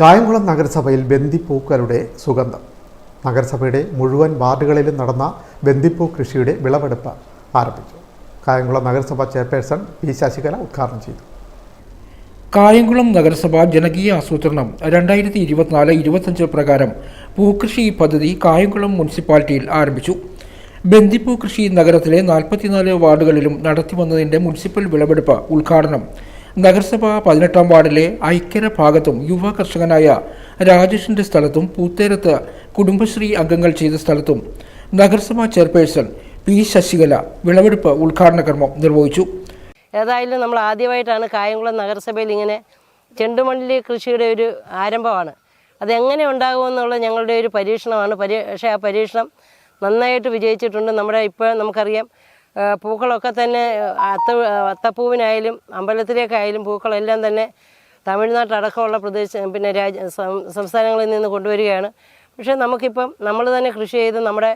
കായംകുളം നഗരസഭയിൽ ബന്ദിപ്പൂക്കളുടെ സുഗന്ധം. നഗരസഭയുടെ മുഴുവൻ വാർഡുകളിലും നടന്ന ബന്ദിപ്പൂ കൃഷിയുടെ വിളവെടുപ്പ് ആരംഭിച്ചു. കായംകുളം നഗരസഭ ചെയർപേഴ്സൺ പി ശശികല ഉദ്ഘാടനം ചെയ്തു. കായംകുളം നഗരസഭ ജനകീയ ആസൂത്രണം രണ്ടായിരത്തി ഇരുപത്തിനാല് ഇരുപത്തഞ്ച് പ്രകാരം പൂക്കൃഷി പദ്ധതി കായംകുളം മുനിസിപ്പാലിറ്റിയിൽ ആരംഭിച്ചു. ബന്ദിപ്പൂ കൃഷി നഗരത്തിലെ നാൽപ്പത്തിനാല് വാർഡുകളിലും നടത്തിവന്നതിന്റെ മുനിസിപ്പൽ വിളവെടുപ്പ് ഉദ്ഘാടനം നഗരസഭ പതിനെട്ടാം വാർഡിലെ ഐക്യര ഭാഗത്തും യുവ കർഷകനായ രാജേഷിന്റെ സ്ഥലത്തും പൂത്തേരത്ത് കുടുംബശ്രീ അംഗങ്ങൾ ചെയ്ത സ്ഥലത്തും നഗരസഭാ ചെയർപേഴ്സൺ പി ശശികല വിളവെടുപ്പ് ഉദ്ഘാടന കർമ്മം നിർവഹിച്ചു. ഏതായാലും നമ്മൾ ആദ്യമായിട്ടാണ് കായംകുളം നഗരസഭയിൽ ഇങ്ങനെ ചെണ്ടുമല്ലി കൃഷിയുടെ ഒരു ആരംഭമാണ്. അതെങ്ങനെ ഉണ്ടാകുമെന്നുള്ള ഞങ്ങളുടെ ഒരു പരീക്ഷണമാണ്. പരീക്ഷ പക്ഷേ ആ പരീക്ഷണം നന്നായിട്ട് വിജയിച്ചിട്ടുണ്ട്. നമ്മുടെ ഇപ്പോൾ നമുക്കറിയാം പൂക്കളൊക്കെ തന്നെ അത്ത അത്തപ്പൂവിനായാലും അമ്പലത്തിലേക്കായാലും പൂക്കളെല്ലാം തന്നെ തമിഴ്നാട്ടടക്കമുള്ള പ്രദേശ പിന്നെ രാജ്യ സംസ്ഥാനങ്ങളിൽ നിന്ന് കൊണ്ടുവരികയാണ്. പക്ഷേ നമുക്കിപ്പം നമ്മൾ തന്നെ കൃഷി ചെയ്ത് നമ്മുടെ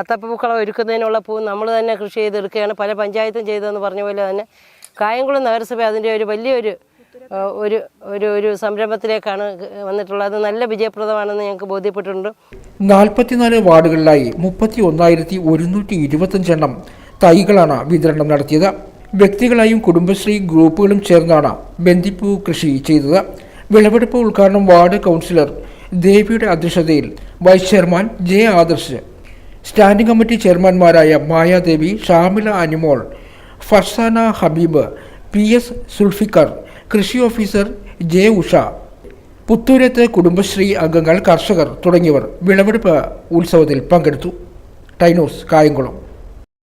അത്തപ്പൂക്കളം ഒരുക്കുന്നതിനുള്ള പൂ നമ്മൾ തന്നെ കൃഷി ചെയ്തെടുക്കുകയാണ്. പല പഞ്ചായത്തും ചെയ്തതെന്ന് പറഞ്ഞ പോലെ തന്നെ കായംകുളം നഗരസഭ അതിന്റെ ഒരു വലിയൊരു ഒരു ഒരു ഒരു സംരംഭത്തിലേക്കാണ് വന്നിട്ടുള്ളത്. അത് നല്ല വിജയപ്രദമാണെന്ന് ഞങ്ങൾക്ക് ബോധ്യപ്പെട്ടിട്ടുണ്ട്. നാൽപ്പത്തിനാല് വാർഡുകളിലായി മുപ്പത്തി ഒന്നായിരത്തി ഒരുന്നൂറ്റി ഇരുപത്തഞ്ചെണ്ണം തൈകളാണ് വിതരണം നടത്തിയത്. വ്യക്തികളായും കുടുംബശ്രീ ഗ്രൂപ്പുകളും ചേർന്നാണ് ബന്ദിപ്പൂ കൃഷി ചെയ്തത്. വിളവെടുപ്പ് ഉദ്ഘാടനം വാർഡ് കൗൺസിലർ ദേവിയുടെ അധ്യക്ഷതയിൽ vice chairman J Adarsh standing committee ചെയർമാൻമാരായ Mayadevi Shamila Animol Farsana Habeeb P S Sulfikar കൃഷി ഓഫീസർ ജെ ഉഷ പുത്തൂരത്ത് കുടുംബശ്രീ അംഗങ്ങൾ കർഷകർ തുടങ്ങിയവർ വിളവെടുപ്പ് ഉത്സവത്തിൽ പങ്കെടുത്തു. ടൈനോസ് കായംകുളം.